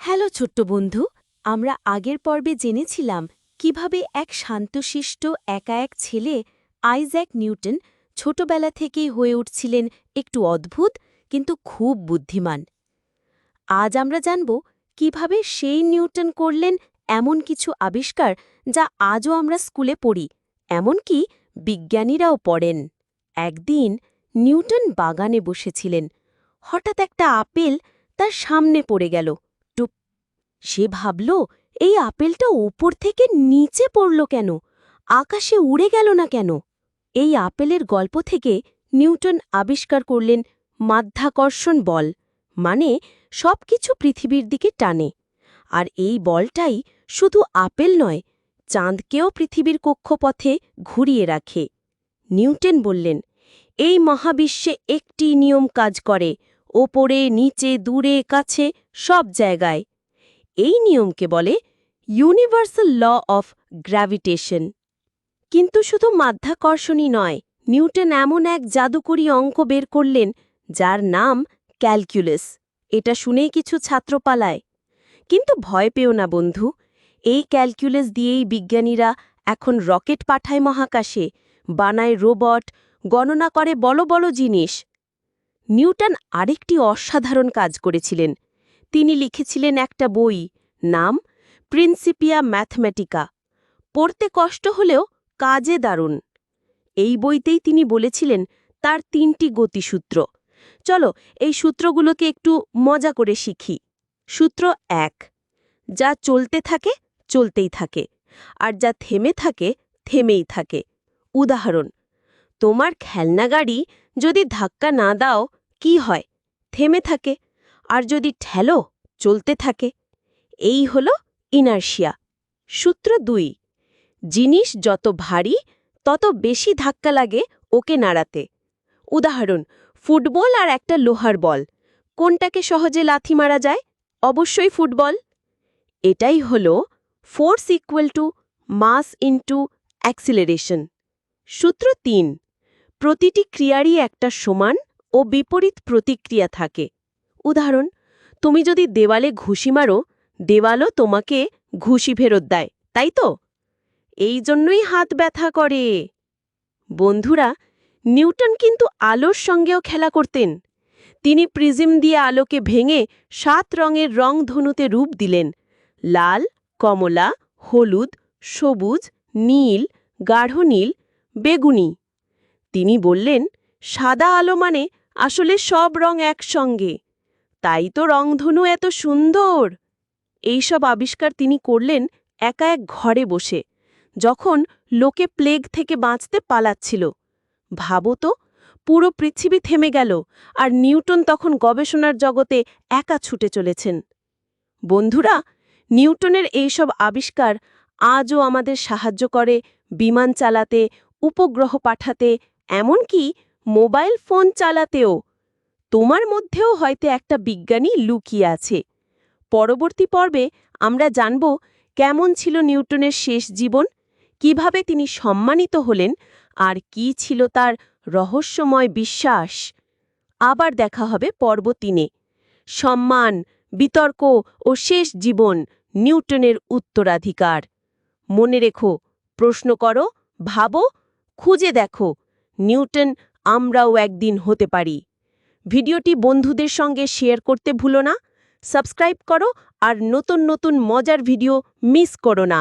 Hello ছোট্ট বন্ধু, আমরা আগের পর্বে জেনেছিলাম কীভাবে এক শান্তশিষ্ট একা এক ছেলে আইজ্যাক নিউটন ছোটবেলা থেকেই হয়ে উঠছিলেন একটু অদ্ভুত কিন্তু খুব বুদ্ধিমান। আজ আমরা জানব কীভাবে সেই নিউটন করলেন এমন কিছু আবিষ্কার যা আজও আমরা স্কুলে পড়ি, এমনকি বিজ্ঞানীরাও পড়েন। একদিন নিউটন বাগানে বসেছিলেন, হঠাৎ একটা আপেল তার সামনে পড়ে গেল। সে ভাবল, এই আপেলটা উপর থেকে নিচে পড়ল কেন? আকাশে উড়ে গেল না কেন? এই আপেলের গল্প থেকে নিউটন আবিষ্কার করলেন মাধ্যাকর্ষণ বল মানে সবকিছু পৃথিবীর দিকে টানে। আর এই বলটাই শুধু আপেল নয়, চাঁদকেও পৃথিবীর কক্ষপথে ঘুরিয়ে রাখে। নিউটন বললেন, এই মহাবিশ্বে একটি নিয়ম কাজ করে, ওপরে, নিচে, দূরে, কাছে, সব জায়গায়। এই নিয়মকে বলে ইউনিভার্সাল ল অফ গ্র্যাভিটেশন। কিন্তু শুধু মাধ্যাকর্ষণই নয়, নিউটন এমন এক জাদুকরী অঙ্ক বের করলেন যার নাম ক্যালকুলাস। এটা শুনেই কিছু ছাত্র পালায়। কিন্তু ভয় পেও না বন্ধু, এই ক্যালকুলাস দিয়েই বিজ্ঞানীরা এখন রকেট পাঠায় মহাকাশে, বানায় রোবট, গণনা করে বড় বড় জিনিস। নিউটন আরেকটি অসাধারণ কাজ করেছিলেন তিনি লিখেছিলেন একটা বই, নাম প্রিন্সিপিয়া ম্যাথমেটিকা পড়তে কষ্ট হলেও কাজে দারুণ। এই বইতেই তিনি বলেছিলেন তার তিনটি গতিসূত্র। চলো এই সূত্রগুলোকে একটু মজা করে শিখি। সূত্র এক, যা চলতে থাকে, চলতেই থাকে, আর যা থেমে থাকে, থেমেই থাকে। উদাহরণ, তোমার খেলনা গাড়ি যদি ধাক্কা না দাও, কি হয়? থেমে থাকে আর যদি ঠেলো, চলতে থাকে। এই হল ইনার্শিয়া। সূত্র দুই, জিনিস যত ভারী, তত বেশি ধাক্কা লাগে ওকে নাড়াতে। উদাহরণ, ফুটবল আর একটা লোহার বল। কোনটাকে সহজে লাথি মারা যায়? অবশ্যই ফুটবল। এটাই হল force equal to mass into acceleration. সূত্র তিন, প্রতিটি ক্রিয়ারই একটা সমান ও বিপরীত প্রতিক্রিয়া থাকে। উদাহরণ, তুমি যদি দেওয়ালে ঘুষি মারো, দেওয়ালও তোমাকে ঘুষি ফেরত দেয়, তাই তো? এই জন্যই হাত ব্যথা করে। বন্ধুরা, নিউটন কিন্তু আলোর সঙ্গেও খেলা করতেন। তিনি প্রিজম দিয়ে আলোকে ভেঙে সাত রঙের রং ধনুতে রূপ দিলেন। লাল, কমলা, হলুদ, সবুজ, নীল, গাঢ় নীল, বেগুনি। তিনি বললেন, সাদা আলো মানে আসলে সব রং একসঙ্গে। তাই তো রংধনু এত সুন্দর। এইসব আবিষ্কার তিনি করলেন একা এক ঘরে বসে, যখন লোকে প্লেগ থেকে বাঁচতে পালাচ্ছিল। ভাবো তো, পুরো পৃথিবী থেমে গেল আর নিউটন তখন গবেষণার জগতে একা ছুটে চলেছেন। বন্ধুরা, নিউটনের এইসব আবিষ্কার আজও আমাদের সাহায্য করে বিমান চালাতে, উপগ্রহ পাঠাতে, এমনকি মোবাইল ফোন চালাতেও। তোমার মধ্যেও হয়তো একটা বিজ্ঞানী লুকিয়ে আছে। পরবর্তী পর্বে আমরা জানব কেমন ছিল নিউটনের শেষ জীবন, কীভাবে তিনি সম্মানিত হলেন, আর কি ছিল তার রহস্যময় বিশ্বাস। আবার দেখা হবে পর্ব তিনে। সম্মান, বিতর্ক ও শেষ জীবন নিউটনের উত্তরাধিকার। মনে রেখো, প্রশ্ন করো, ভাবো, খুঁজে দেখো, নিউটন আমরাও একদিন হতে পারি। ভিডিওটি বন্ধুদের সঙ্গে শেয়ার করতে ভুলো না, সাবস্ক্রাইব করো আর নতুন নতুন মজার ভিডিও মিস করো না।